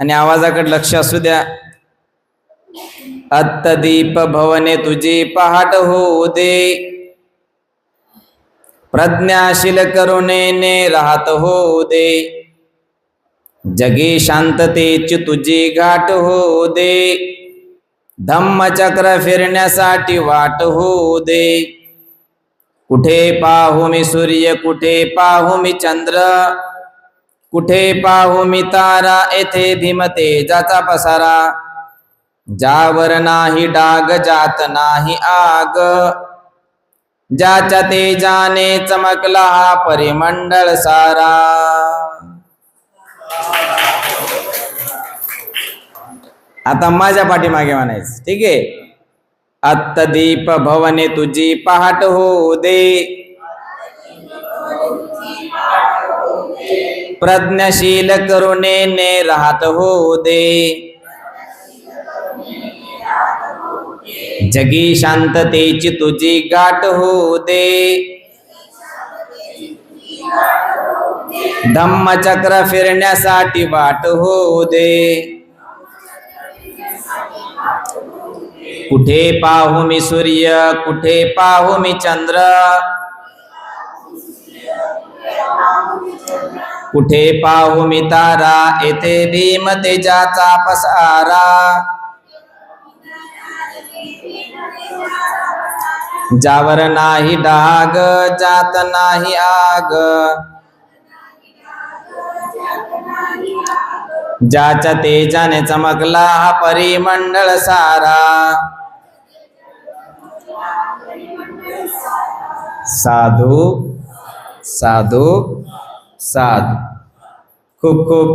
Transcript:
आणि आवाजाकडे लक्ष असू द्या. अत्तदीप भवने तुझी पहाट होऊ दे. प्रज्ञाशील करुणेने राहत होऊ दे. जगी शांततेची तुझी घाट होऊ दे. धम्मचक्र फिरण्यासाठी वाट होऊ दे. कुठे पाहू मी सूर्य कुठे पाहू मी चंद्र? कुठे पाहू मी तारा येथे भीमतेजाचा पसारा. ज्यावर नाही डाग जात नाही आग. ज्याच्या तेजाने चमकला हा परिमंडळ सारा. आता माझ्या पाठीमागे म्हणायचं ठीक आहे? अत्तदीप भवने तुझी पहाट होऊ दे. प्रज्ञशील करुणेने राहत होऊ दे. जगी शांततेची तुझी गाठ होऊ दे. धम्मचक्र फिरण्यासाठी वाट होऊ दे. कुठे पाहू मी सूर्य कुठे पाहू मी चंद्र? कुठे पाहू मी तारा? येथे भीम तेजाचा पसारा. जावर नाही डाग जात नाही आग. ज्याच्या तेजाने चमकला हा परिमंडळ सारा. साधू साधू સાત. ખૂબ ખૂબ